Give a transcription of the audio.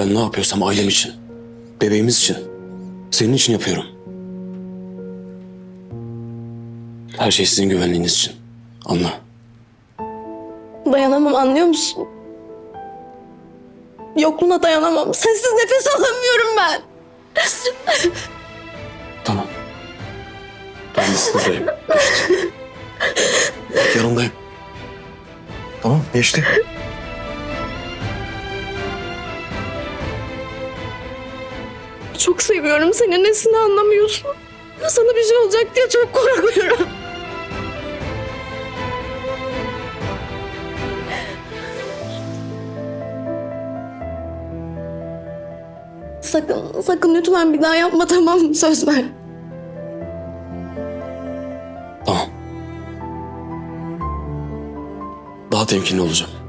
Ben ne yapıyorsam ailem için, bebeğimiz için, senin için yapıyorum. Her şey sizin güvenliğiniz için. Anla. Dayanamam anlıyor musun? Yokluğuna dayanamam. Sensiz nefes alamıyorum ben. Tamam. Ben buradayım. Geçti. Yanındayım. Tamam geçti. Çok seviyorum seni. Nesini anlamıyorsun? Sana bir şey olacak diye çok korkuyorum. Sakın, sakın lütfen bir daha yapma tamam mı? Söz ver. Tamam. Daha temkinli olacağım.